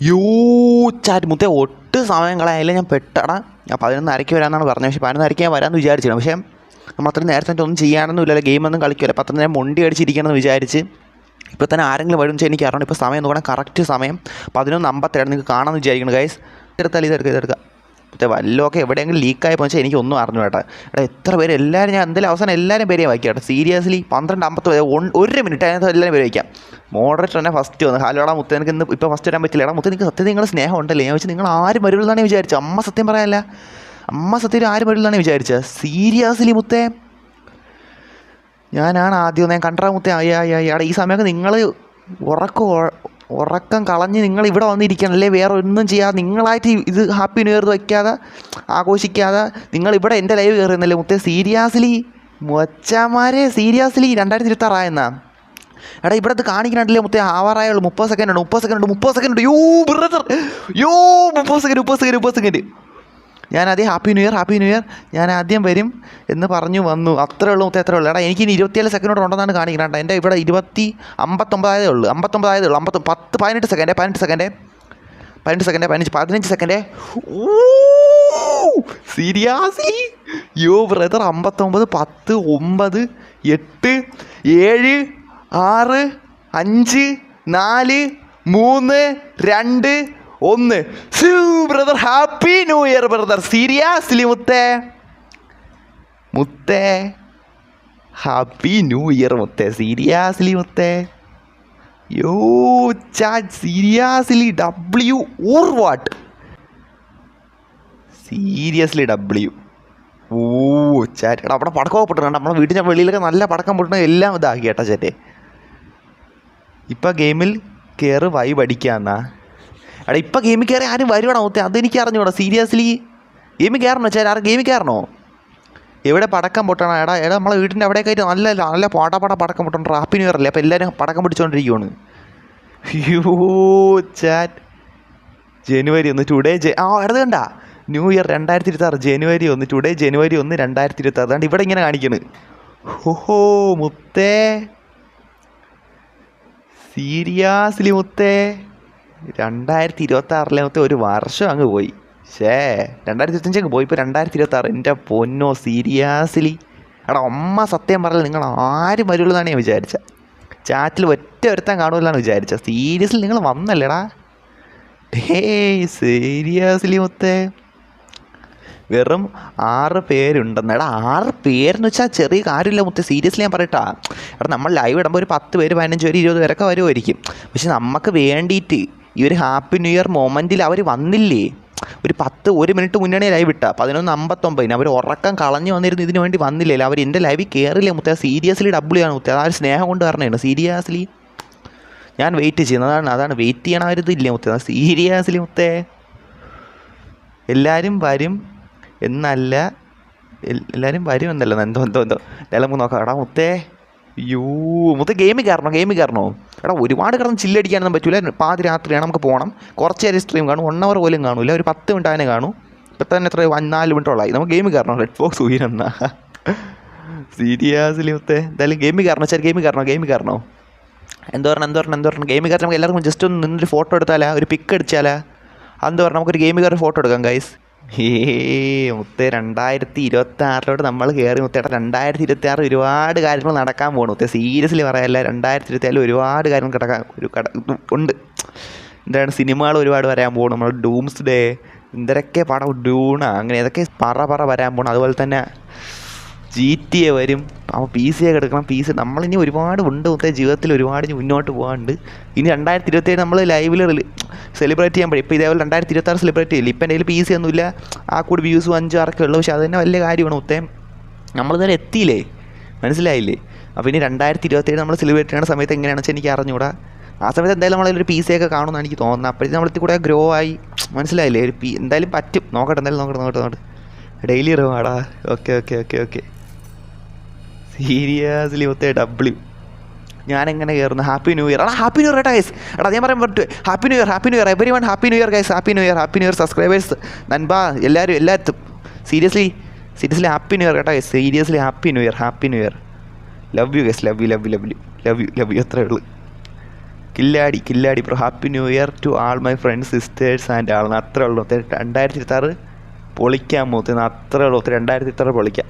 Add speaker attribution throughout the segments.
Speaker 1: യോ മുത്തേ ഒട്ട് സമയം കളയായില്ല ഞാൻ പെട്ടടാ. ഞാൻ പതിനൊന്ന് അരയ്ക്ക് വരാമെന്നാണ് പറഞ്ഞത്. പക്ഷേ പതിനൊന്ന് അരയ്ക്ക് ഞാൻ വരാമെന്ന് വിചാരിച്ചിരുന്നു പക്ഷേ നമ്മൾ അത്രയും നേരത്തെ ഒന്നും ചെയ്യാനൊന്നും ഇല്ലല്ലോ ഗെയിമൊന്നും കളിക്കില്ല അപ്പം അത്ര നേരം മുണ്ടി അടിച്ചിരിക്കണമെന്ന് വിചാരിച്ച് ഇപ്പോൾ തന്നെ ആരെങ്കിലും വരും വെച്ചാൽ എനിക്ക് അറിയണം. ഇപ്പോൾ സമയം നോക്കണം കറക്റ്റ് സമയം പതിനൊന്ന് അമ്പത്തേഴ് നിങ്ങൾക്ക് കാണാമെന്ന് വിചാരിക്കണം ഗൈസ് എടുത്താൽ ഇതെടുക്കുക ഇതെടുക്കുക മറ്റേ വല്ലതൊക്കെ എവിടെയെങ്കിലും ലീക്കായി വെച്ചാൽ എനിക്കൊന്നും അറിഞ്ഞു കേട്ടോ. എടാ എത്ര പേര്? എല്ലാവരും ഞാൻ എന്തായാലും അവസാനം എല്ലാവരും പേരെയും വായിക്കാം കേട്ടോ. സീരിയസ്ലി പന്ത്രണ്ട് അമ്പത്തി ഒരു മിനിറ്റ് അതിനകത്ത് എല്ലാവരും പേര് വയ്ക്കാം. മോഡറേറ്റർ തന്നെ ഫസ്റ്റ് വന്നു. ഹലോടാ മുത്ത എനിക്ക് ഇന്ന് ഇപ്പോൾ ഫസ്റ്റ് വരാൻ പറ്റില്ല. എടാ മുത്ത നിങ്ങൾക്ക് സത്യത്തിൽ നിങ്ങൾ സ്നേഹം ഉണ്ടല്ലേ ഞാൻ വെച്ചാൽ നിങ്ങൾ ആരും വരുള്ളതാണ് വിചാരിച്ചത്? അമ്മ സത്യം പറയാനല്ല. അമ്മ സത്യം ആരും വരുള്ളതാണ് വിചാരിച്ചത്. സീരിയസ്ലി മുത്തേ. ഞാനാണ് ആദ്യം ഞാൻ കണ്ടറാ മുത്തേ. അയ്യാ അയ്യാ ഈ സമയമൊക്കെ നിങ്ങൾ ഉറക്കം ഉറക്കം കളഞ്ഞ് നിങ്ങൾ ഇവിടെ വന്നിരിക്കണം അല്ലേ വേറെ ഒന്നും ചെയ്യാതെ നിങ്ങളായിട്ട് ഇത് ഹാപ്പി ന്യൂ ഇയർ വയ്ക്കാതെ ആഘോഷിക്കാതെ നിങ്ങൾ ഇവിടെ എന്റെ ലൈവ് കയറുന്നല്ലേ മുത്തേ? സീരിയസ്ലി മൊച്ചമാരെ സീരിയസ്ലി രണ്ടായിരത്തി ഇരുപത്താറായെന്നാ? എടാ ഇവിടെ അത് മുത്തേ? ആവാറായുള്ളൂ. മുപ്പത് സെക്കൻഡ് ഉണ്ട് മുപ്പത് സെക്കൻഡ് ഉണ്ട് മുപ്പത് സെക്കൻഡ് ഉണ്ട്. യോ ബ്രദർ യോ മുപ്പത് സെക്കൻഡ് മുപ്പത് സെക്കൻഡ് മുപ്പത് സെക്കൻഡ് ഞാൻ ആദ്യം happy new year happy new year. ഞാൻ ആദ്യം വരും എന്ന് പറഞ്ഞു വന്നു. അത്രേ ഉള്ളൂ മുത്തേ അത്രേ ഉള്ളൂ. എടാ എനിക്ക് ഇനി ഇരുപത്തിയേഴ് സെക്കൻഡ് ഉണ്ടെന്നാണ് കാണിക്കുന്നത്. കേട്ടോ എന്റെ ഇവിടെ ഇരുപത്തി അമ്പത്തൊമ്പതായതേ ഉള്ളൂ. അമ്പത്തൊമ്പതായതേ ഉള്ളൂ. അമ്പത്തൊ പത്ത് പതിനെട്ട് സെക്കൻഡ് പതിനെട്ട് സെക്കൻഡ് പതിനെട്ട് സെക്കൻഡ് പതിനഞ്ച് പതിനഞ്ച് സെക്കൻഡ് സീരിയസ്ലി യോ ബ്രദർ അമ്പത്തൊമ്പത് പത്ത് ഒമ്പത് എട്ട് ഏഴ് ആറ് അഞ്ച് നാല് മൂന്ന് രണ്ട് ഒന്ന്. Brother happy new year brother seriously മുത്തേ? മുത്തേ. ഹാപ്പി ന്യൂ ഇയർ മുത്തേ. സീരിയസ്ലി മുത്തേ? Yo chat seriously W or what seriously W O chat അവിടെ പടക്കമൊക്കെ നമ്മുടെ വീട്ടിൽ ഞാൻ വെളിയിലൊക്കെ നല്ല പടക്കം പൊട്ടുന്ന എല്ലാം ഇതാക്കി കേട്ടോ ചേട്ടേ ഇപ്പം ഗെയിമിൽ കയറ് വൈബ് അടിക്കാന്നാ എടാ ഇപ്പം ഗെയിമിൽ കയറി ആരും വരുവാണോ മുത്തേ? അതെനിക്ക് അറിഞ്ഞൂടാ. സീരിയസ്ലി ഗെയിമിൽ കയറണോ? ചേരാ ആരും ഗെയിമിൽ കയറണോ? എവിടെ പടക്കം പൊട്ടണം? എടാ എടാ നമ്മളെ വീട്ടിന്റെ അവിടെയൊക്കെ ആയിട്ട് നല്ല നല്ല പാട പാട പടക്കം പൊട്ടണം. റാപ്പിന് ഇയർ അപ്പോൾ എല്ലാവരും പടക്കം പിടിച്ചുകൊണ്ടിരിക്കുവാണ് യോ ചാറ്റ്. ജനുവരി ഒന്ന് ടുഡേ ജെ ആ ഇടത് കണ്ട. ന്യൂ ഇയർ രണ്ടായിരത്തി ഇരുപത്താറ് ജനുവരി ഒന്ന് ടുഡേ ജനുവരി ഒന്ന് രണ്ടായിരത്തി ഇരുപത്താറ് അതുകൊണ്ട് ഇവിടെ ഇങ്ങനെ കാണിക്കുന്നത് ഹോഹോ മുത്തേ. സീരിയസ്ലി മുത്തേ? രണ്ടായിരത്തി ഇരുപത്തി ആറിലെ മുത്തേ ഒരു വർഷം അങ്ങ് പോയി. ഷേ രണ്ടായിരത്തി ഇരുപത്തഞ്ച് അങ്ങ് പോയി. ഇപ്പോൾ രണ്ടായിരത്തി ഇരുപത്തി ആറ് എന്റെ പൊന്നോ സീരിയസ്ലി. എടാ അമ്മ സത്യം പറഞ്ഞാൽ നിങ്ങൾ ആരും വരുള്ളൂ എന്നാണ് ഞാൻ വിചാരിച്ചത് ചാറ്റിൽ ഒറ്റ ഒരുത്താൻ കാണുമല്ലാണ് വിചാരിച്ചത് സീരിയസ്ലി നിങ്ങൾ വന്നല്ലേടാ. Day seriously മൊത്തേ. വെറും ആറ് പേരുണ്ടെന്ന്. എടാ ആറ് പേരെന്ന് വെച്ചാൽ ചെറിയ കാര്യമില്ല മുത്തേ. സീരിയസ്ലി ഞാൻ പറയട്ടാ. എടാ നമ്മൾ ലൈവ് ഇടുമ്പോൾ ഒരു പത്ത് പേര് പതിനഞ്ച് പേര് ഇരുപത് പേരൊക്കെ വരുമായിരിക്കും പക്ഷെ നമുക്ക് വേണ്ടിയിട്ട് ഈ ഒരു ഹാപ്പി ന്യൂ ഇയർ മൊമെന്റിൽ അവർ വന്നില്ലേ? ഒരു പത്ത് ഒരു മിനിറ്റ് മുന്നേ ലൈവ് ഇട്ടാ പതിനൊന്ന് അമ്പത്തൊമ്പതിന്. അവർ ഉറക്കം കളഞ്ഞു വന്നിരുന്നു. ഇതിനു വേണ്ടി വന്നില്ലേ? അവർ എന്റെ ലൈവിൽ കയറില്ല മുത്തേ സീരിയസ്ലി ഡബ്ല്യൂ ആണ്. മുത്തേ ആ ഒരു സ്നേഹം കൊണ്ട് പറഞ്ഞതാണ് സീരിയസ്ലി ഞാൻ വെയിറ്റ് ചെയ്യുന്നത് അതാണ് അതാണ് വെയിറ്റ് ചെയ്യണ ഒരു ഇതില്ല മുത്തേ? സീരിയസ്ലി മുത്തേ? എല്ലാവരും വരും എന്നല്ല എല്ലാവരും വരും എന്നല്ല. എന്തോ എന്തോ എന്തോ. എല്ലാം നോക്കാം. എടാ മുത്തേ. യോ മൊത്തം ഗെയിമിൽ കയറണോ ഗെയിമിൽ കയറണോ? എടാ ഒരുപാട് കിടന്ന് ചില്ലടിക്കാനൊന്നും പറ്റൂല. പാതി രാത്രിയാണ് നമുക്ക് പോകണം കുറച്ച് നേരം സ്ട്രീം കാണും. വൺ അവർ പോലും കാണൂല. ഒരു പത്ത് മിനിറ്റ് അതിനെ കാണും. ഇപ്പം തന്നെ എത്ര നാല് മിനിറ്റോളായി നമുക്ക് ഗെയിമിൽ കയറണോ? റെഡ് ബോക്സ് ഉയരുന്ന സീരിയസ്ലി മൊത്തം? എന്തായാലും ഗെയിമിൽ കയറണോ? ശരി ഗെയിമിൽ കയറണോ? ഗെയിമിൽ കയറണോ? എന്തോ പറഞ്ഞാൽ എന്തോ പറഞ്ഞാൽ എന്തോ പറഞ്ഞാൽ ഗെയിമിൽ കയറി നമുക്ക് എല്ലാവർക്കും ജസ്റ്റ് ഒന്ന് നിന്നൊരു ഫോട്ടോ എടുത്താലാ? ഒരു പിക്ക് അടിച്ചാലാ അതെന്താ പറഞ്ഞാൽ നമുക്കൊരു ഗെയിമിൽ കയറി ഫോട്ടോ എടുക്കാം ഗൈസ് ഏ മുത്തേ രണ്ടായിരത്തി ഇരുപത്തി ആറിലോട്ട് നമ്മൾ കയറി മുത്തേട്ടാ രണ്ടായിരത്തി ഇരുപത്തി ആറ് ഒരുപാട് കാര്യങ്ങൾ നടക്കാൻ പോകണം മുത്തേ സീരിയസ്ലി പറയല്ല രണ്ടായിരത്തി ഇരുപത്തി ആറിൽ ഒരുപാട് കാര്യങ്ങൾ കിടക്കാൻ ഒരു കട ഉണ്ട്. എന്താണ് സിനിമകൾ ഒരുപാട് വരാൻ പോകണം നമ്മൾ ഡൂംസ് ഡേ എന്തൊക്കെ പടം ഡൂണ അങ്ങനെ ഏതൊക്കെ പറ പറ വരാൻ പോകണം അതുപോലെ തന്നെ ജി ടി എ വരും. അപ്പോൾ പി സി ഒക്കെ എടുക്കണം. പി സി നമ്മളിനി ഒരുപാട് ഉണ്ട് മൊത്തം ജീവിതത്തിൽ ഒരുപാട് മുന്നോട്ട് പോകാണ്ട് ഇനി രണ്ടായിരത്തി ഇരുപത്തേഴ് നമ്മൾ ലൈവിൽ സെലിബ്രേറ്റ് ചെയ്യാൻ പറ്റും. ഇപ്പോൾ ഇതേപോലെ രണ്ടായിരത്തി ഇരുപത്താറ് സെലിബ്രേറ്റ് ചെയ്യില്ല? ഇപ്പം എന്റെ കയ്യിൽ പി സി ഒന്നുമില്ല. ആ കൂടി വ്യൂസും അഞ്ചും ആറൊക്കെ ഉള്ളൂ. പക്ഷേ അത് തന്നെ വലിയ കാര്യമാണ് മൊത്തം. നമ്മൾ നേരെ എത്തിയില്ലേ? മനസ്സിലായില്ലേ? അപ്പോൾ ഇനി രണ്ടായിരത്തി ഇരുപത്തേഴ് നമ്മൾ സെലിബ്രേറ്റ് ചെയ്യുന്ന സമയത്ത് എങ്ങനെയാണെന്ന് വെച്ചാൽ എനിക്ക് അറിഞ്ഞുകൂടാ ആ സമയത്ത് എന്തായാലും നമ്മളൊരു പി സി ഒക്കെ കാണുമെന്നാണ് എനിക്ക് തോന്നുന്നത്. അപ്പോഴത്തേക്ക് നമ്മളത്തിൽ കൂടെ ഗ്രോ ആയി. മനസ്സിലായില്ലേ? ഒരു പി എന്തായാലും പറ്റും. നോക്കട്ടെ എന്തായാലും നോക്കട്ടെ നോക്കട്ടെ നോക്കട്ടെ. Daily റിവാടാ okay okay okay okay seriously ഒത്തേ W ഞാൻ എങ്ങനെ കയറുന്നു ഹാപ്പി ന്യൂ ഇയർ എടാ ഹാപ്പി ന്യൂ ഇയർ കേട്ടോ ഗൈസ് എടാ ഞാൻ പറയാൻ പറ്റും happy new year happy new year everyone happy new year guys happy new year happy new year subscribers നൻപാ എല്ലാവരും എല്ലാത്തും seriously seriously happy new year കേട്ടോ guys seriously happy new year happy new year love you guys love you love you love you love you love you അത്രേ ഉള്ളൂ കില്ലാടി കില്ലാടി bro happy new year to all my friends sisters and all അത്രേ ഉള്ളൂ രണ്ടായിരത്തി ഇരുപത്താറ് പൊളിക്കാൻ മൂത്ത് അത്രേ ഉള്ളൂ രണ്ടായിരത്തി ഇരുപത്താറ് പൊളിക്കാം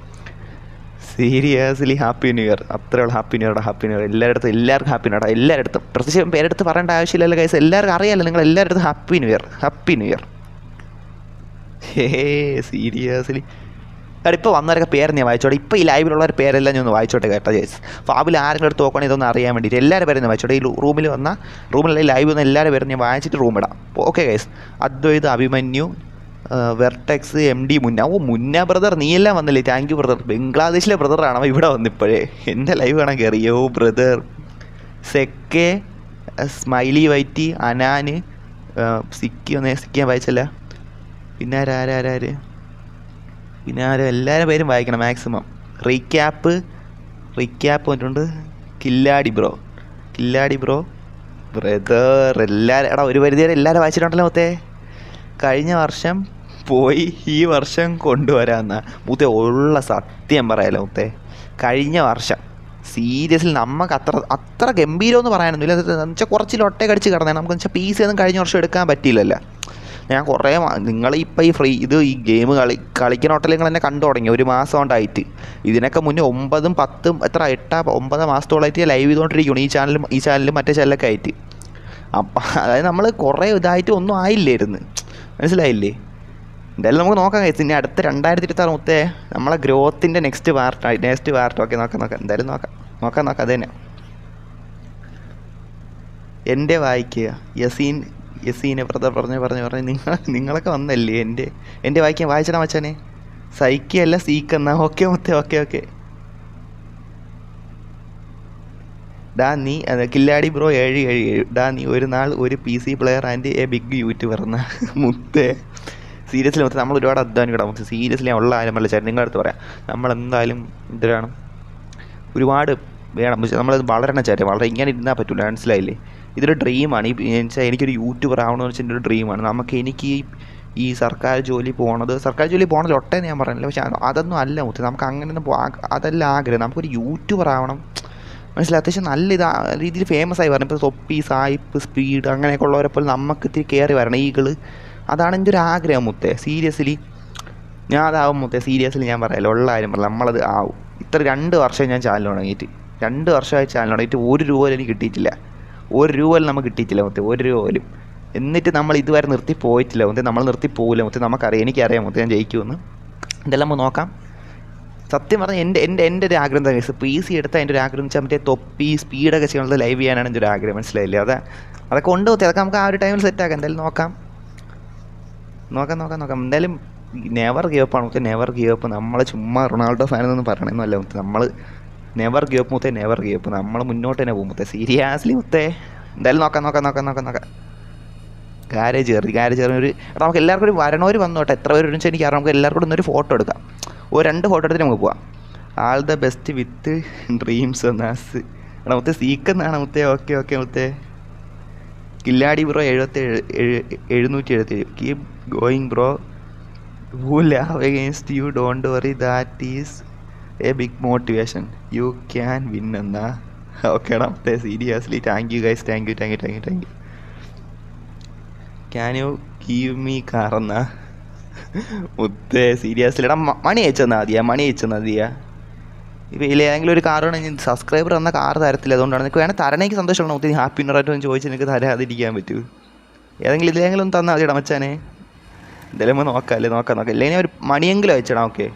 Speaker 1: സീരിയസ്ലി ഹാപ്പി ന്യൂ ഇയർ. അത്രയുള്ള happy new year happy new year. എല്ലായിടത്തും എല്ലാവർക്കും ഹാപ്പി ന്യൂ ഇയർ. എല്ലായിടത്തും. പ്രത്യേകിച്ച് പേരെടുത്ത് പറയേണ്ട ആവശ്യമില്ലല്ലോ കൈസ് എല്ലാവർക്കും അറിയാമല്ലോ നിങ്ങൾ എല്ലായിടത്തും happy new year. Happy new year. Hey seriously. എടാ ഇപ്പോൾ വന്നവരൊക്കെ പേര് ഞാൻ വായിച്ചോട്ടെ ഇപ്പോൾ ഈ ലൈവിലുള്ളവർ പേരെല്ലാം ഞാൻ ഒന്ന് വായിച്ചോട്ടെ കേട്ടോ ജേസ് ഫാബിൽ ആരെങ്കിലും എടുത്ത് നോക്കണേ ഇതൊന്ന് അറിയാൻ വേണ്ടിയിട്ട് എല്ലാവരും പേരും വായിച്ചോട്ടെ ഈ റൂമിൽ വന്ന റൂമിലുള്ള ലൈവ് വന്ന എല്ലാവരും പേരും ഞാൻ വായിച്ചിട്ട് room okay guys Advait Abhimanyu vertex M D Munna. ഓ മുന്ന ബ്രദർ നീയെല്ലാം വന്നില്ലേ? താങ്ക് യു ബ്രദർ ബംഗ്ലാദേശിലെ ബ്രദറാണ് അവൻ ഇവിടെ വന്നിപ്പോഴേ. എന്റെ ലൈവ് കാണാൻ കയറിയോ ബ്രദർ സെക്കെ സ്മൈലി വൈറ്റി അനാന് സിക്കി ഒന്നേ സിക്കി ഞാൻ വായിച്ചല്ല. പിന്നെ ആരാരാരാര് പിന്നെ ആരും? എല്ലാവരും പേരും വായിക്കണം മാക്സിമം റീക്യാപ്പ് റീക്യാപ്പ് വന്നിട്ടുണ്ട്. കില്ലാടി ബ്രോ കില്ലാടി ബ്രോ ബ്രദർ എല്ലാവരും എടാ ഒരു പരിധി വരെ എല്ലാവരും വായിച്ചിട്ടുണ്ടല്ലോ മൊത്തേ. കഴിഞ്ഞ വർഷം പോയി ഈ വർഷം കൊണ്ടുവരാന്ന മുത്തേ ഉള്ള സത്യം പറയാലോ മുത്തേ. കഴിഞ്ഞ വർഷം. സീരിയസ്ലി നമുക്ക് അത്ര അത്ര ഗംഭീരം എന്ന് പറയാനൊന്നുമില്ല എന്ന് വെച്ചാൽ കുറച്ച് ലൊട്ടേ കടിച്ച് കിടന്നേ. നമുക്ക് വെച്ചാൽ പി സി ഒന്നും കഴിഞ്ഞ വർഷം എടുക്കാൻ പറ്റിയില്ലല്ലോ. ഞാൻ കുറേ നിങ്ങൾ ഇപ്പം ഈ ഫ്രീ ഇത് ഈ ഗെയിം കളി കളിക്കുന്ന ഹോട്ടൽ നിങ്ങൾ എന്നെ കണ്ടു തുടങ്ങി. ഒരു മാസം കൊണ്ടായിട്ട്. ഇതിനൊക്കെ മുന്നേ ഒമ്പതും പത്തും എത്ര എട്ടാ ഒമ്പത് മാസത്തോളമായിട്ട് ലൈവ് ചെയ്തുകൊണ്ടിരിക്കുകയാണ് ഈ ചാനലും ഈ ചാനലും മറ്റേ ചാനലൊക്കെ ആയിട്ട്. അപ്പം അതായത് നമ്മൾ കുറേ ഇതായിട്ട് ഒന്നും ആയില്ലായിരുന്നു മനസ്സിലായില്ലേ? എന്തായാലും നമുക്ക് നോക്കാം കഴിച്ചു ഇനി അടുത്ത രണ്ടായിരത്തി ഇരുപത്താറ് മുത്തേ നമ്മളെ ഗ്രോത്തിന്റെ next part next part okay നോക്കാം നോക്കാം. എന്തായാലും നോക്കാം. നോക്കാം നോക്കാം. അത് തന്നെ. എന്റെ വായിക്കുക യസീൻ യസീനെ വെറുതെ പറഞ്ഞ് പറഞ്ഞ് പറഞ്ഞ്. നിങ്ങൾ നിങ്ങളൊക്കെ വന്നല്ലേ എന്റെ എന്റെ വായിക്കാൻ വായിച്ചടാ മച്ചാനെ? സൈക്കിയല്ല സീക്കെന്നാ ഓക്കെ മുത്തേ ഓക്കെ ഓക്കെ. ഡാ നീ കില്ലാടി ബ്രോ ഏഴ് ഏഴ് ഏഴ്. ഡാ നീ ഒരു നാൾ ഒരു P C player and a big YouTuber എന്ന. മുത്തേ. സീരിയസ്ലി മൊത്തം നമ്മൾ ഒരുപാട് അധ്വാനിക്കണം. നമുക്ക് സീരിയസ്ലി ഉള്ള ആരും അല്ല ചേട്ടൻ? നിങ്ങളുടെ അടുത്ത് പറയാം. നമ്മളെന്തായാലും എന്തിനാണ് ഒരുപാട് വേണം. നമ്മളത് വളരണം ചേട്ടൻ. വളരെ ഇങ്ങനെ ഇരുന്നാൽ പറ്റില്ല മനസ്സിലായില്ലേ? ഇതൊരു ഡ്രീമാണ്. ഈ വെച്ചാൽ എനിക്കൊരു യൂട്യൂബർ ആവണമെന്ന് വെച്ചാൽ എന്റെ ഒരു ഡ്രീമാണ്. നമുക്ക് എനിക്ക് ഈ സർക്കാർ ജോലി പോണത് സർക്കാർ ജോലി പോകണത് ഒട്ടേന്ന് ഞാൻ പറഞ്ഞില്ല. പക്ഷേ അതൊന്നും അല്ല മുത്തേ നമുക്ക് അങ്ങനെയൊന്നും പോ അതല്ല ആഗ്രഹം. നമുക്കൊരു യൂട്യൂബർ ആവണം. മനസ്സിലായി? അത്യാവശ്യം നല്ല ഇതാ രീതിയിൽ ഫേമസ് ആയി വരണം. ഇപ്പോൾ തൊപ്പി സായിപ്പ് സ്പീഡ് അങ്ങനെയൊക്കെ ഉള്ളവരെ പോലെ നമുക്ക് ഇത്തിരി കയറി വരണം. ഈകൾ അതാണ് എന്റെ ഒരു ആഗ്രഹം മുത്തേ. സീരിയസ്ലി ഞാൻ അതാവും മുത്തേ. സീരിയസ്ലി ഞാൻ പറയാമല്ലോ ഉള്ള കാര്യം പറയാം നമ്മളത് ആവും. ഇത്ര രണ്ട് വർഷം ഞാൻ ചാനൽ തുടങ്ങിയിട്ട്. രണ്ട് വർഷമായി ചാനൽ തുടങ്ങിയിട്ട് ഒരു രൂപ പോലും എനിക്ക് കിട്ടിയിട്ടില്ല. ഒരു രൂപ പോലും നമുക്ക് കിട്ടിയിട്ടില്ല മുത്തേ. ഒരു രൂപ പോലും. എന്നിട്ട് നമ്മൾ ഇതുവരെ നിർത്തി പോയിട്ടില്ല മുത്തേ. നമ്മൾ നിർത്തി പോകില്ല മുത്തേ. നമുക്കറിയാം. എനിക്കറിയാം മുത്തേ. ഞാൻ ജയിക്കുമെന്ന്. ഇതെല്ലാം നമുക്ക് നോക്കാം. സത്യം പറഞ്ഞാൽ എന്റെ എന്റെ എന്റെ ഒരു ആഗ്രഹം തന്നെ ഇപ്പോൾ സി എടുത്താൽ എന്റെ ഒരു ആഗ്രഹം വെച്ചാൽ മറ്റേ തൊപ്പി സ്പീഡൊക്കെ ചെയ്യണത് ലൈവ് ചെയ്യാനാണ് എന്റെ ഒരു ആഗ്രഹം. മനസ്സിലായില്ലേ? അതെ അതൊക്കെ ഉണ്ട് അതൊക്കെ നമുക്ക് ആ ഒരു ടൈമിൽ സെറ്റ് ആക്കാം. എന്തായാലും നോക്കാം. നോക്കാം നോക്കാം നോക്കാം. എന്തായാലും നെവർ ഗീവ് അപ്പ് ആണ്. മുത്തേ നെവർ ഗീവ് അപ്പ് നമ്മൾ ചുമ്മാ റൊണാൾഡോ ഫാൻ എന്നൊന്നും പറയണമെന്നല്ല മുത്തേ. നമ്മൾ നെവർ ഗീവ് അപ്പ് മുത്തേ നെവർ ഗീവ് അപ്പ് നമ്മൾ മുന്നോട്ട് തന്നെ പോകും മുത്തേ. സീരിയസ്ലി മുത്തേ. എന്തായാലും നോക്കാം നോക്കാം നോക്കാം നോക്കാം നോക്കാം. ഗാരേജ് കയറി ഗാരേജ് കയറി ഒരു എടാ നമുക്ക് എല്ലാവർക്കും ഒരു വരണവർ കേട്ടോ. എത്ര പേര് ഒരുമിച്ച് എനിക്ക് അറിയാം. നമുക്ക് എല്ലാവർക്കും കൂടെ ഒന്നൊരു ഫോട്ടോ എടുക്കാം. ഒരു രണ്ട് ഫോട്ടോ എടുത്തിട്ട് നമുക്ക് പോവാം. All the best with dreams നാസ് എടാ മുത്തേ സീക്കെന്നാണ് മുത്തേ. ഓക്കെ ഓക്കെ മുത്തേ. കില്ലാടി ബ്രോ എഴുപത്തേഴ് എഴുന്നൂറ്റി എഴുപത്തേഴ്. Keep going bro who love you don't worry that is a big motivation you can win എന്നാ. ഓക്കേടാ മുത്തേ seriously thank you guys thank you thank you thank you thank you can you give me car എന്നാ? മുത്തേ seriously എടാ മണി അയച്ചെന്നാ മതിയാ മണി അയച്ചെന്നാ മതിയാ. ഇപ്പോൾ ഇതിൽ ഏതെങ്കിലും ഒരു കാർ വേണമെങ്കിൽ സബ്സ്ക്രൈബർ എന്ന കാർ തരത്തില്ല. അതുകൊണ്ടാണ് നിനക്ക് വേണേൽ തരണമെങ്കിൽ സന്തോഷമുള്ള. ഒത്തിരി ഹാപ്പി ന്യൂറായിട്ട് ചോദിച്ച് നിനക്ക് തരാതിരിക്കാൻ പറ്റൂ. ഏതെങ്കിലും ഇതിലെങ്കിലും തന്നാൽ മതി മച്ചാനെ. എന്തായാലും നോക്കാം അല്ലേ നോക്കാം നോക്കാം. ഇല്ലെങ്കിൽ ഒരു മണിയെങ്കിലും അയച്ചിടാം ഓക്കെ.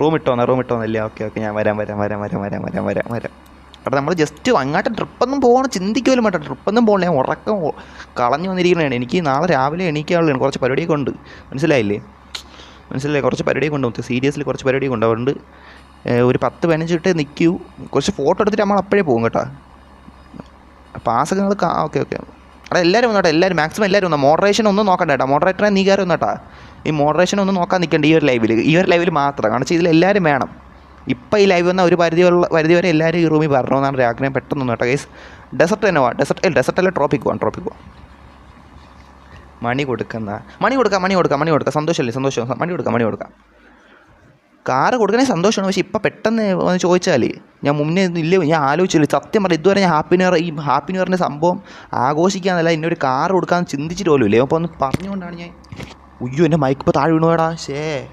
Speaker 1: റൂം ഇട്ടോന്നാ റൂം ഇട്ടോന്നല്ലേ ഓക്കെ ഓക്കെ. ഞാൻ വരാം വരാം വരാം വരാം വരാം വരാം വരാം വരാം. അവിടെ നമ്മൾ ജസ്റ്റ് അങ്ങോട്ട് ട്രിപ്പൊന്നും പോകണം ചിന്തിക്കുമല്ലോ വേണ്ട ട്രിപ്പൊന്നും പോകണേ ഞാൻ ഉറക്കം കളഞ്ഞു വന്നിരിക്കുന്നതാണ് എനിക്ക് നാളെ രാവിലെ എണീക്കാനുള്ളതാണ്. കുറച്ച് പരിപാടിയൊക്കെ ഉണ്ട്. മനസ്സിലായില്ലേ? മനസ്സിലായി കുറച്ച് പരിപാടിയൊക്കെ ഉണ്ട്. സീരിയസിൽ കുറച്ച് പരിപാടിയൊക്കെ ഉണ്ട്. അതുകൊണ്ട് ഒരു പത്ത് പതിനഞ്ച് ഇട്ട് നിൽക്കൂ കുറച്ച് ഫോട്ടോ എടുത്തിട്ട് നമ്മൾ അപ്പോഴേ പോകും കേട്ടോ. പാസ്സൊക്കെ നിങ്ങൾ ഓക്കെ ഓക്കെ. എടാ എല്ലാവരും വന്നോട്ടെ എല്ലാവരും മാക്സിമം എല്ലാവരും വന്നു. മോഡറേഷൻ ഒന്നും നോക്കണ്ട കേട്ടോ. മോഡറേറ്ററെ നീ കയറി വന്നോട്ടാ. ഈ മോഡറേഷൻ ഒന്നും നോക്കാൻ നിൽക്കേണ്ട ഈ ഒരു ലൈവിൽ ഈ ഒരു ലൈവിൽ മാത്രം. കാരണം വെച്ചാൽ ഇതിൽ എല്ലാവരും വേണം. ഇപ്പോൾ ഈ ലൈവ് വന്ന ഒരു പരിധി പരിധി വരെ എല്ലാവരും ഈ റൂമിൽ വരണമെന്നാണ് ഒരു ആഗ്രഹം പെട്ടെന്ന് കേട്ടോ ഗൈസ് ഡെസർട്ട് തന്നെ പോവാം ഡെസർട്ട് ഡെസർട്ട് അല്ല ട്രോപ്പിക്ക് പോവാം ട്രോപ്പിക്ക് പോവാം മണി കൊടുക്കുന്ന മണി കൊടുക്കാം മണി കൊടുക്കാം മണി കൊടുക്കാം. സന്തോഷമല്ലേ സന്തോഷം മണി കൊടുക്കാം മണി കൊടുക്കാം. കാറ് കൊടുക്കണേ സന്തോഷമാണ്. പക്ഷേ ഇപ്പം പെട്ടെന്ന് വന്ന് ചോദിച്ചാൽ ഞാൻ മുന്നേ ഇല്ല ഞാൻ ആലോചിച്ചില്ല സത്യം പറഞ്ഞാൽ ഇതുവരെ ഞാൻ ഹാപ്പി ഈ ഹാപ്പി ന്യൂ സംഭവം ആഘോഷിക്കാന്നല്ല എന്നെ ഒരു കാർ കൊടുക്കാൻ ചിന്തിച്ചിട്ട് പോലും ഇല്ലേ? അപ്പോൾ ഒന്ന് പറഞ്ഞുകൊണ്ടാണ് ഞാൻ. ഉയ്യോ എന്റെ മൈക്ക് ഇപ്പോൾ താഴെ വീണുവേടാ ശേ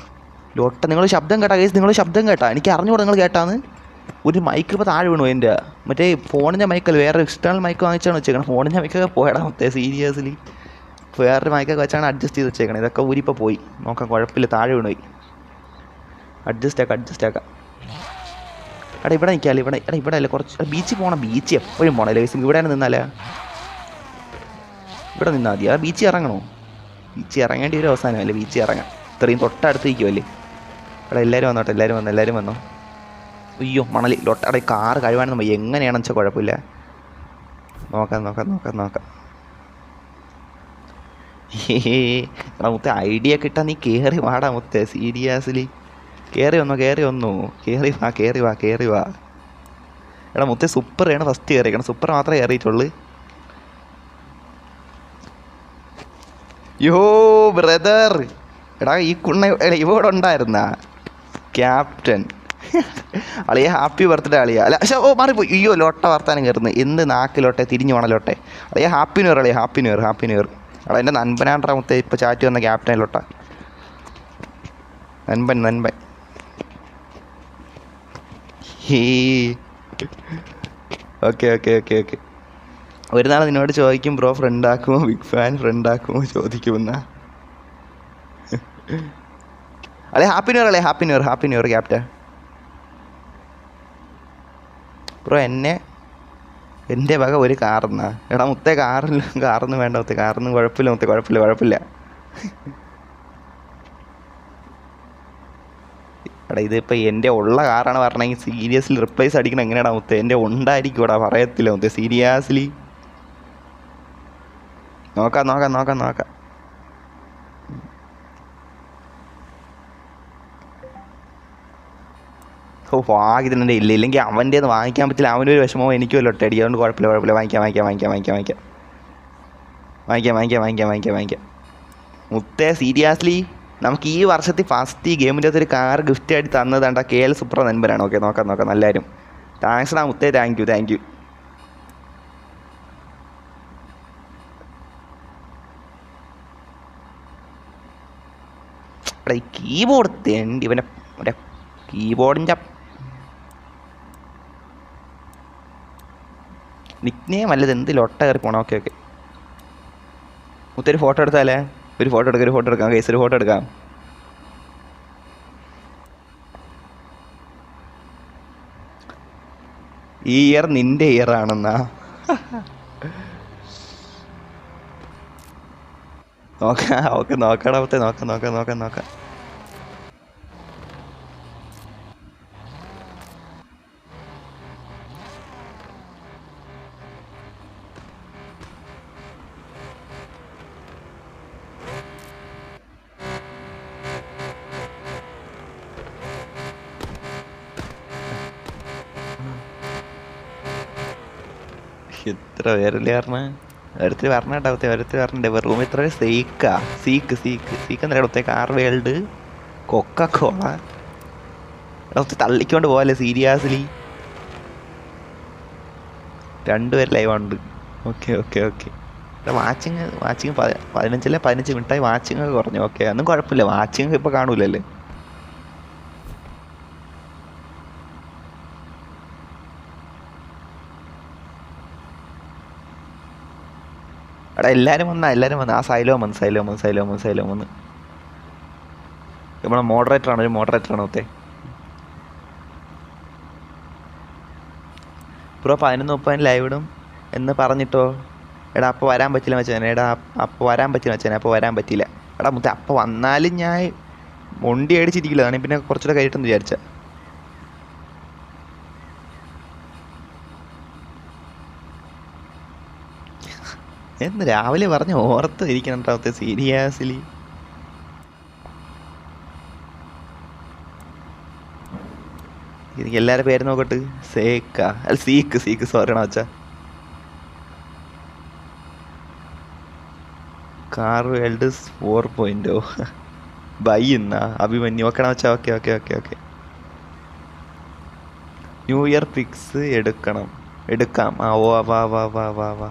Speaker 1: ലോട്ട നിങ്ങൾ ശബ്ദം കേട്ടാ കേസ് നിങ്ങൾ ശബ്ദം കേട്ടാ. എനിക്ക് അറിഞ്ഞുകൂടെ നിങ്ങൾ കേട്ടാന്ന്. ഒരു മൈക്ക് ഇപ്പോൾ താഴെ വീണു എന്റെ. മറ്റേ ഫോണിന്റെ മൈക്കല്ല വേറെ എക്സ്റ്റേണൽ മൈക്ക് വാങ്ങിച്ചാണ് വെച്ചേക്കണം. ഫോണിന്റെ മൈക്കൊക്കെ പോയടാ മറ്റേ സീരിയസ്ലി വേറൊരു മൈക്കൊക്കെ വെച്ചാണ് അഡ്ജസ്റ്റ് ചെയ്ത് വെച്ചേക്കണം. ഇതൊക്കെ ഊരിപ്പോൾ പോയി. നോക്കാം കുഴപ്പമില്ല താഴെ വീണുപോയി. അഡ്ജസ്റ്റ് ആക്കാം അഡ്ജസ്റ്റ് ആക്കാം. എടാ ഇവിടെ നിൽക്കാല്ലേ ഇവിടെ എടാ ഇവിടെ അല്ലേ കുറച്ച് ബീച്ചിൽ പോകണം ബീച്ച് എപ്പോഴും പോകണം ലൈസ് ഇവിടെ നിന്നാലേ. ഇവിടെ നിന്നാൽ മതി. ആ ബീച്ചിൽ ഇറങ്ങണോ? ബീച്ചിൽ ഇറങ്ങേണ്ടി ഒരു അവസാനമല്ലേ ബീച്ചിൽ ഇറങ്ങാം ഇത്രയും തൊട്ടടുത്ത് നിൽക്കുമല്ലേ എടാ എല്ലാവരും വന്നോട്ടെ എല്ലാവരും വന്നു എല്ലാവരും വന്നോ. അയ്യോ മണലി. ലൊട്ടടെ കാറ് കഴിവാണെന്ന് പോയി എങ്ങനെയാണെന്ന് വെച്ചാൽ കുഴപ്പമില്ല. നോക്കാം നോക്കാം നോക്കാം നോക്കാം. ഏ മുത്തേ ഐഡിയ കിട്ടാൻ നീ കയറി വാടാ മുത്തേ സീരിയസ്ലി. കയറി വന്നു കയറി വന്നു. കയറി വാ കയറി വാ കയറി വാ. എടാ മുത്തേ സൂപ്പറാണ് ഫസ്റ്റ് കയറിയേക്കണം സൂപ്പർ മാത്രമേ കയറിയിട്ടുള്ളൂ യോ ബ്രദർ എടാ ഈ കുണ്ണ ഇവിടെ ഉണ്ടായിരുന്ന ക്യാപ്റ്റൻ അളിയ ഹാപ്പി ബർത്ത്ഡേ അളിയ. അല്ല പക്ഷേ ഓ മാറിപ്പോയി. അയ്യോ ലോട്ട വർത്താനം കയറുന്നു എന്ത് നാക്കിലോട്ടെ തിരിഞ്ഞു പോണ ലോട്ടെ. അളിയ ഹാപ്പി ന്യൂ ഇയർ അളിയ happy new year happy new year എന്റെ നൻപനാണ്ടാ മുത്തേ ഇപ്പോൾ ചാറ്റ് വന്ന ക്യാപ്റ്റൻ ലോട്ട. നൻപൻ Nanban. Okay okay okay okay. ഒരു നാൾ നിന്നോട് ചോദിക്കും ബ്രോ ഫ്രണ്ട് ആക്കുമോ ബിഗ് ഫാൻ ഫ്രണ്ട് ആക്കുമോ ചോദിക്കുമെന്ന. അല്ലെ ഹാപ്പി ന്യൂ ഇയർ അല്ലേ happy new year happy new year captain. Bro എന്നെ എന്റെ വക ഒരു കാറെന്നാ. എടാ മുത്തേ കാറിൽ കാറൊന്നും വേണ്ട മുത്തേ കാറൊന്നും കുഴപ്പമില്ല മുത്തേ കുഴപ്പമില്ല കുഴപ്പമില്ല. എടാ ഇതിപ്പോൾ എന്റെ ഉള്ള കാറാണ് പറഞ്ഞെങ്കിൽ സീരിയസ്ലി റിപ്ലേസ് അടിക്കണം എങ്ങനെയാടാ മുത്തേ? എന്റെ ഉണ്ടായിരിക്കൂടാ പറയത്തില്ല മുത്തേ? സീരിയസ്ലി നോക്കാം നോക്കാം നോക്കാം നോക്കാം. ഓ ഭാഗ്യത്തിന്റെ ഇല്ല ഇല്ലെങ്കിൽ അവന്റെ ഒന്ന് വാങ്ങിക്കാൻ പറ്റില്ല. അവനൊരു വിഷമവും എനിക്കും അല്ല ഒട്ടടി. അതുകൊണ്ട് കുഴപ്പമില്ല കുഴപ്പമില്ല. വാങ്ങിക്കാം വാങ്ങിക്കാം വാങ്ങിക്കാം വാങ്ങിക്കാം വാങ്ങിക്കാം. വാങ്ങിക്കാം വാങ്ങിക്കാം വാങ്ങിക്കാം വാങ്ങിക്കാം വാങ്ങിക്കാം. മുത്തേ സീരിയസ്ലി നമുക്ക് ഈ വർഷത്തിൽ ഫസ്റ്റ് ഈ ഗെയിമിന്റെ അകത്ത് ഒരു കാർ ഗിഫ്റ്റ് ആയിട്ട് തന്നതാണ്ട കെ എൽ സൂപ്പർ നൻപരാണ് ഓക്കെ നോക്കാം നോക്കാം നല്ലാരും. താങ്ക്സ് ഡാ മുത്തേ താങ്ക് യു താങ്ക് യു ഈ കീബോർഡ് തേണ്ടി ഇവനെ മറ്റേ കീബോർഡിന്റെ നിക്നേം അല്ലത് എന്ത് ലൊട്ട കയറി പോകണം ഓക്കെ ഓക്കെ. മുത്തൊരു ഫോട്ടോ എടുത്താലേ? ഒരു ഫോട്ടോ എടുക്കാം ഒരു ഫോട്ടോ എടുക്കാം. കേസ് ഒരു ഫോട്ടോ എടുക്കാം. ഈ ഇയർ നിന്റെ ഇയർ ആണെന്നാ. നോക്കാം ഓക്കെ നോക്കാം മുത്തേ നോക്കാം നോക്കാം നോക്കാം നോക്കാം. എത്ര പേരല്ലേ പറഞ്ഞ? ഒരുത്തിൽ പറഞ്ഞിട്ടാവത്തെ ഒരുത്തിൽ പറഞ്ഞിട്ട് റൂം ഇത്ര സീക്ക. Seek seek. സീക്ക് എന്താ ഇടത്തെ കാർ വേൾഡ് കൊക്ക കോള ഇടത്തെ തള്ളിക്കൊണ്ട് പോകാല്ലേ സീരിയസ്ലി രണ്ടുപേര് ലൈവ് ഉണ്ട് okay okay okay watching watching പതിനഞ്ചല്ലേ പതിനഞ്ച് മിനിറ്റായി വാച്ചിങ് കുറഞ്ഞു. ഓക്കെ ഒന്നും കുഴപ്പമില്ല. വാച്ചിങ് ഇപ്പോൾ കാണൂലല്ലേ? എടാ എല്ലാവരും വന്നാ എല്ലാവരും വന്നാ. ആ സൈലോ വന്ന് സൈലോ വന്ന് സൈലോ വന്ന് സൈലോ വന്ന്. നമ്മളെ മോഡറേറ്റർ ആണ് ഒരു മോഡറേറ്റർ ആണ് ഒത്തേ. ബ്രോ പതിനൊന്ന് മുപ്പതിന് ലൈവ് ഇടും എന്ന് പറഞ്ഞിട്ടോ? എടാ അപ്പോൾ വരാൻ പറ്റില്ല വെച്ചാൽ എടാ അപ്പോൾ വരാൻ പറ്റില്ല വെച്ചാൽ അപ്പോൾ വരാൻ പറ്റില്ല. എടാ മുത്തേ അപ്പോൾ വന്നാലും ഞാൻ മൊണ്ടി അടിച്ചിരിക്കില്ല. അതാണ് പിന്നെ കുറച്ചുകൂടെ കഴിയിട്ടെന്ന് വിചാരിച്ച. എന്ന് രാവിലെ പറഞ്ഞ് ഓർത്ത് ഇരിക്കണം കേട്ടോ സീരിയസ്ലി. എനിക്ക് എല്ലാവരുടെ പേര് നോക്കട്ട്. സേക്ക. അല്ല സീക്ക് സീക്ക് സോറിയണ വച്ചാ കാർ എൽഡസ് ഫോർ പോയിന്റോ ബൈ എന്നാ അഭിമന്യു. നോക്കണം വെച്ചാൽ okay okay okay okay. New year pics എടുക്കണം. എടുക്കാം. ആ ഓ വാ വാ വാ വാ വാ.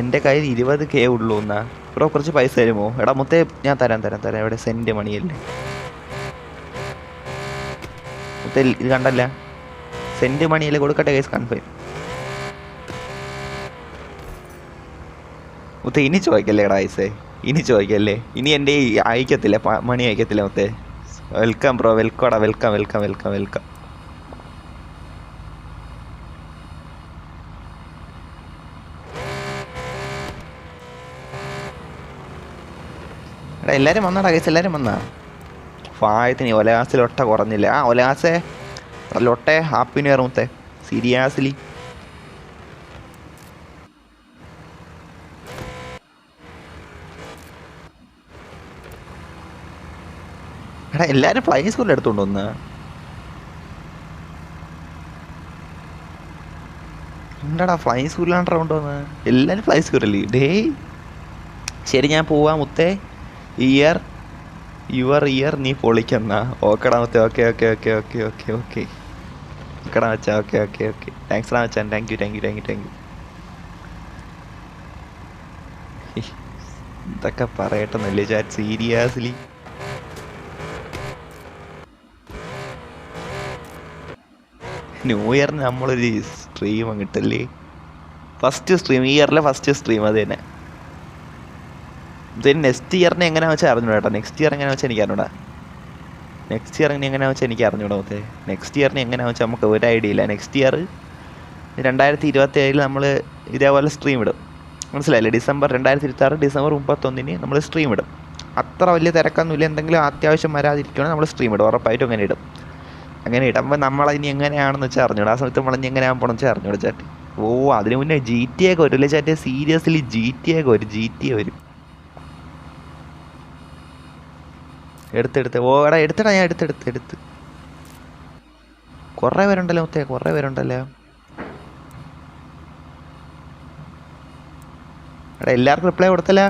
Speaker 1: എന്റെ കയ്യിൽ ഇരുപത് കെ ഉള്ളൂ എന്നാ. ബ്രോ കുറച്ച് പൈസ തരുമോ? എടാ മുത്തേ ഞാൻ തരാം തരാം തരാം. ഇവിടെ സെന്റ് മണിയല്ലേ? മൊത്തം ഇത് കണ്ടല്ല. സെന്റ് മണിയല്ലേ കൊടുക്കട്ടെ കേസ് കൺഫേം മുത്തേ ഇനി ചോദിക്കല്ലേ എടാ ഐസേ ഇനി ചോദിക്കല്ലേ? ഇനി എന്റെ അയക്കത്തില്ല? മണി അയക്കത്തില്ല മുത്തേ? വെൽക്കം ബ്രോ വെൽക്കോടാ വെൽക്കം വെൽക്കം വെൽക്കം വെൽക്കം എല്ലാവരും വന്നാടാ കേസ് എല്ലാവരും വന്നാ. ഫായത്തിന് ഒലാസിൽ ഒട്ട കുറഞ്ഞില്ല? ആ ഒലയാസെ ലൊട്ടെ ഹാപ്പി ന്യൂ ഇയർ മുത്തേ. സീരിയാസ്ലി. എടാ എല്ലാവരും ഫ്ലൈ സ്കൂളിൽ എടുത്തോണ്ട് വന്ന്. എന്താടാ ഫ്ലൈ സ്കൂളിലാണ് റൗണ്ട് വന്ന് എല്ലാവരും ഫ്ലൈ സ്കൂളല്ലേ ഡേ ശരി ഞാൻ പോവാ മുത്തേ. ഇയർ യുവർ ഇയർ നീ പൊളിക്കുന്ന. ഓക്കെടാ മച്ചാ okay okay okay okay okay okay. ഓക്കെടാ മച്ചാ ഓക്കെ ഓക്കെ ഓക്കെ. താങ്ക്സ് ഡാ മച്ചാൻ thank you thank you thank you thank you ഇതൊക്കെ പറയട്ടെ നല്ല ചാറ്റ് സീരിയസ്ലി ന്യൂ ഇയറിന് നമ്മളൊരു സ്ട്രീം കിട്ടല്ലേ ഫസ്റ്റ് സ്ട്രീം ഈ ഇയറിലെ ഫസ്റ്റ് സ്ട്രീം അത് തന്നെ. ഇതിന് നെക്സ്റ്റ് ഇയറിനെ എങ്ങനെ വെച്ചാൽ അറിഞ്ഞൂടാ നെക്സ്റ്റ് ഇയർ എങ്ങനെ വെച്ചാൽ എനിക്ക് അറിഞ്ഞൂടാ. നെക്സ്റ്റ് ഇയർ എങ്ങനെ വെച്ചാൽ എനിക്ക് അറിഞ്ഞൂടാ മൊത്തേ നെക്സ്റ്റ് ഇയറിന് എങ്ങനെ വെച്ചാൽ നമുക്ക് ഒരു ഐഡിയ ഇല്ല. നെക്സ്റ്റ് ഇയർ രണ്ടായിരത്തി ഇരുപത്തി ഏഴിൽ നമ്മൾ ഇതേപോലെ സ്ട്രീം ഇടും. മനസ്സിലായില്ലേ? ഡിസംബർ രണ്ടായിരത്തി ഇരുപത്തി ആറ് ഡിസംബർ മുപ്പത്തൊന്നിന് നമ്മൾ സ്ട്രീം ഇടും. അത്ര വലിയ തിരക്കൊന്നുമില്ല എന്തെങ്കിലും അത്യാവശ്യം വരാതിരിക്കുകയാണെങ്കിൽ നമ്മൾ സ്ട്രീം ഇടും. ഉറപ്പായിട്ടും അങ്ങനെ ഇടും. അങ്ങനെ ഇടുമ്പോൾ നമ്മളതിനി എങ്ങനെയാണെന്ന് വെച്ചാൽ അറിഞ്ഞൂടാ. ആ സമയത്ത് നമ്മളിനി എങ്ങനെയാണ് പോകണം വെച്ചാൽ അറിഞ്ഞൂടാ ചാറ്റ്. ഓ അതിന് മുന്നേ ജി ടി ഒക്കെ വരും അല്ലേ ചാറ്റ്? സീരിയസ്ലി ജി ടി ഒക്കെ വരും. ജി ടി വരും. എടുത്തെടുത്ത് ഓ എടാ എടുത്തടാ ഞാൻ എടുത്തെടുത്ത് എടുത്ത് കുറേ പേരുണ്ടല്ലോ മുത്തേ കുറേ പേരുണ്ടല്ലോ. എടാ എല്ലാവർക്കും റിപ്ലൈ കൊടുത്തല്ല?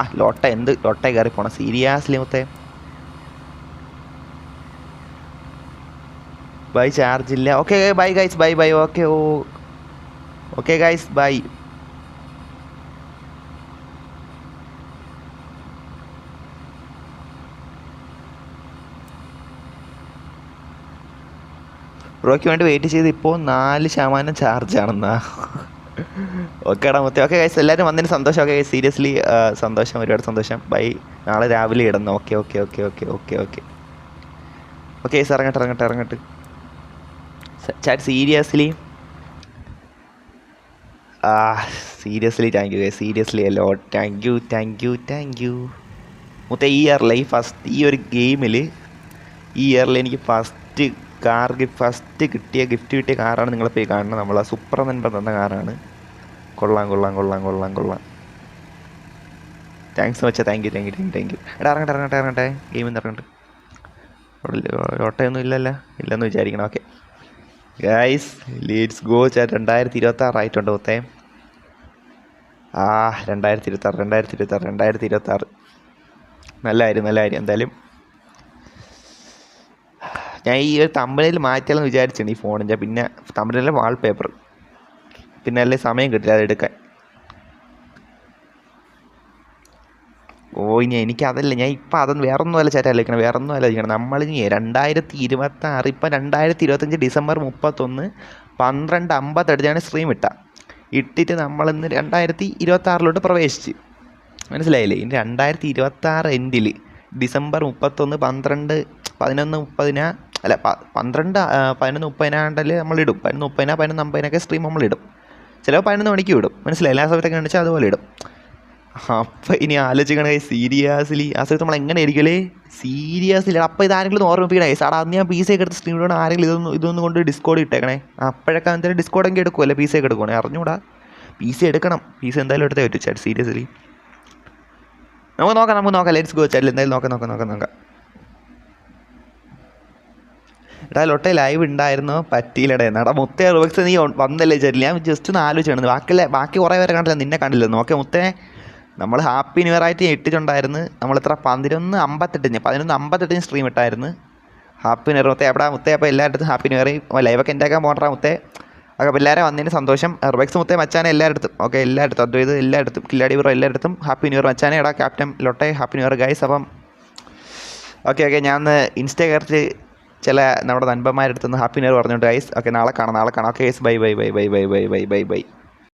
Speaker 1: ആ ലോട്ട എന്ത്? ലോട്ട കയറി പോണം സീരിയസ്ലി മുത്തേ. ബൈ ചാർജ് ഇല്ല. Okay bye guys bye bye. Okay ഓ. Okay guys bye. ബ്രോയ്ക്ക് വേണ്ടി വെയിറ്റ് ചെയ്ത് ഇപ്പോൾ നാല് ശതമാനം ചാർജ് ആണെന്നാ. ഓക്കെ ഇടാ മുത്തേ. ഓക്കെ ഗൈസ് എല്ലാവരും വന്നതിന് സന്തോഷം. ഓക്കെ സീരിയസ്ലി സന്തോഷം. ഒരുപാട് സന്തോഷം. ബൈ നാളെ രാവിലെ ഇടുന്നു okay okay okay okay okay okay okay sir ഇറങ്ങട്ടെ ഇറങ്ങട്ടെ ഇറങ്ങട്ടെ. ചാറ്റ് സീരിയസ്ലി ആ സീരിയസ്ലി താങ്ക് യു സീരിയസ്ലി അല്ലോ thank you thank you thank you മുത്ത ഈ ഇയറിലെ ഈ ഫസ്റ്റ് ഈ ഒരു ഗെയിമിൽ ഈ ഇയറിൽ എനിക്ക് ഫസ്റ്റ് കാർ ഗിഫ്റ്റ് ഫസ്റ്റ് കിട്ടിയ ഗിഫ്റ്റ് കിട്ടിയ കാറാണ് നിങ്ങളിപ്പോൾ പോയി കാണുന്നത്. നമ്മൾ ആ സൂപ്പർ നൻപർ തന്ന കാറാണ് കൊള്ളാം കൊള്ളാം കൊള്ളാം കൊള്ളാം കൊള്ളാം. താങ്ക്സ് വെച്ചാൽ thank you thank you thank you thank you എടാ ഇറങ്ങട്ടെ ഇറങ്ങട്ടെ ഇറങ്ങട്ടെ. ഗെയിമിൽ നിന്ന് ഇറങ്ങട്ടെ. ഓട്ടയൊന്നും ഇല്ലല്ലോ. ഇല്ലെന്ന് വിചാരിക്കണം. ഓക്കെ ഗൈസ് ലീഡ്സ് ഗോ ചാ രണ്ടായിരത്തി ഇരുപത്തി ആറായിട്ടുണ്ട് മൊത്തേ ആ രണ്ടായിരത്തി ഇരുപത്തി ആറ് രണ്ടായിരത്തി ഇരുപത്തി ആറ് രണ്ടായിരത്തി ഇരുപത്തി ആറ് നല്ല കാര്യം നല്ല കാര്യം. എന്തായാലും ഞാൻ ഈ ഒരു തമ്പനയിൽ മാറ്റിയാലെന്ന് വിചാരിച്ചാണ് ഈ ഫോണിന്റെ പിന്നെ തമ്പനയിലെ വാൾപേപ്പർ പിന്നെ അല്ലേ സമയം കിട്ടില്ല അതെടുക്കാൻ ഓ ഇനി എനിക്ക് അതല്ല ഞാൻ ഇപ്പം അതൊന്നും വേറെ ഒന്നും അല്ല ചേട്ടാ ആലോചിക്കണം വേറെ ഒന്നും ആലോചിക്കണം. നമ്മൾ ഇനി രണ്ടായിരത്തി ഇരുപത്തി ആറ് ഇപ്പം രണ്ടായിരത്തി ഇരുപത്തഞ്ച് ഡിസംബർ മുപ്പത്തൊന്ന് പന്ത്രണ്ട് അമ്പത്തെടുത്താണ് സ്ട്രീം ഇട്ട. ഇട്ടിട്ട് നമ്മളിന്ന് രണ്ടായിരത്തി ഇരുപത്തി ആറിലോട്ട് പ്രവേശിച്ച്. മനസ്സിലായില്ലേ? ഇനി രണ്ടായിരത്തി ഇരുപത്തി ആറ് എൻഡിൽ ഡിസംബർ മുപ്പത്തൊന്ന് പന്ത്രണ്ട് പതിനൊന്ന് മുപ്പതിനാ അല്ല പന്ത്രണ്ട് പതിനൊന്ന് മുപ്പതിനാണ്ടിൽ നമ്മളിടും. പതിനൊന്ന് മുപ്പതിനാ പതിനൊന്ന് അമ്പതിനൊക്കെ സ്ട്രീം നമ്മളിടും. ചിലപ്പോൾ പതിനൊന്ന് മണിക്ക് വിടും. മനസ്സിലായി? എല്ലാ സമയത്തൊക്കെ കാണിച്ചാൽ അതുപോലെ ഇടും. അപ്പം ഇനി ആലോചിക്കണേ സീരിയസ്ലി ആ സമയത്ത് നമ്മൾ എങ്ങനെ ആയിരിക്കലേ സീരിയസ്ലി അപ്പോൾ ഇതാരെങ്കിലും ഓർമ്മിപ്പിക്കണേ? സാർ അന്ന് ഞാൻ പി സി ഒക്കെ എടുത്ത് സ്ട്രീം ഇടണം ആരെങ്കിലും ഇതൊന്നും ഇതൊന്നും കൊണ്ട് ഡിസ്കോഡ് ഇട്ടേക്കണേ? അപ്പോഴൊക്കെ എന്തായാലും ഡിസ്കോഡ് എങ്കിൽ എടുക്കുമല്ലേ പി സി ഒക്കെ എടുക്കുവാണേ? അറിഞ്ഞൂടാ. പി സി എടുക്കണം. പി സി എന്തായാലും എടുത്തേ പറ്റൂ ചേട്ടാ സീരിയസ്ലി നമുക്ക് നോക്കാം നമുക്ക് നോക്കാം. ലെറ്റ്സ് ഗോ ചേട്ടൻ എന്തായാലും നോക്കാം നോക്കാം നോക്കാം നോക്കാം. എടാ ലൊട്ടെ ലൈവ് ഉണ്ടായിരുന്നു പറ്റിയില്ലടേ. എന്നാടാ മുത്തേ റിവക്സ് നീ വന്നല്ലേ ചേരില്ല ഞാൻ ജസ്റ്റ് ഒന്ന് ആലോചിച്ചാണ് ബാക്കിയുള്ള ബാക്കി കുറേ പേരെ കണ്ടില്ല. നിന്നെ കണ്ടില്ല ഓക്കെ മുത്തേ. നമ്മൾ ഹാപ്പി ന്യൂ ഇയർ ആയിട്ട് ഇട്ടിട്ടുണ്ടായിരുന്നു. നമ്മൾ ഇത്ര പതിനൊന്ന് അമ്പത്തെട്ടിന് പതിനൊന്ന് അമ്പത്തെട്ടിന് സ്ട്രീം ഇട്ടായിരുന്നു. ഹാപ്പി ന്യൂ ഇയർ മുത്തേ. എവിടെ മുത്തേ അപ്പോൾ എല്ലായിടത്തും ഹാപ്പി ന്യൂ ഇയർ. ലൈവൊക്കെ എന്റെ ആക്കാൻ പോകണ്ടാ മുത്തേ. അപ്പോൾ എല്ലാവരും വന്നതിന് സന്തോഷം. റിബക്സ് മുത്തേ മച്ചാനെ എല്ലായിടത്തും ഓക്കെ എല്ലായിടത്തും. അദ്വൈത് എല്ലായിടത്തും. കില്ലാടി ബ്രോ എല്ലായിടത്തും ഹാപ്പി ന്യൂ ഇയർ മച്ചാനെ. എടാ ക്യാപ്റ്റൻ ലൊട്ടെ ഹാപ്പി ന്യൂ ഇയർ ഗൈസ് അപ്പം ഓക്കെ ഓക്കെ. ഞാൻ കയറിച്ച് ചില നമ്മുടെ നൻപന്മാരുടെ അടുത്തുനിന്ന് ഹാപ്പി ന്യൂ ഇയർ പറഞ്ഞുകൊണ്ട് ഗൈസ് ഓക്കെ നാളെ കാണാം നാളെ കാണാം. Okay guys bye bye bye bye bye bye bye bye bye.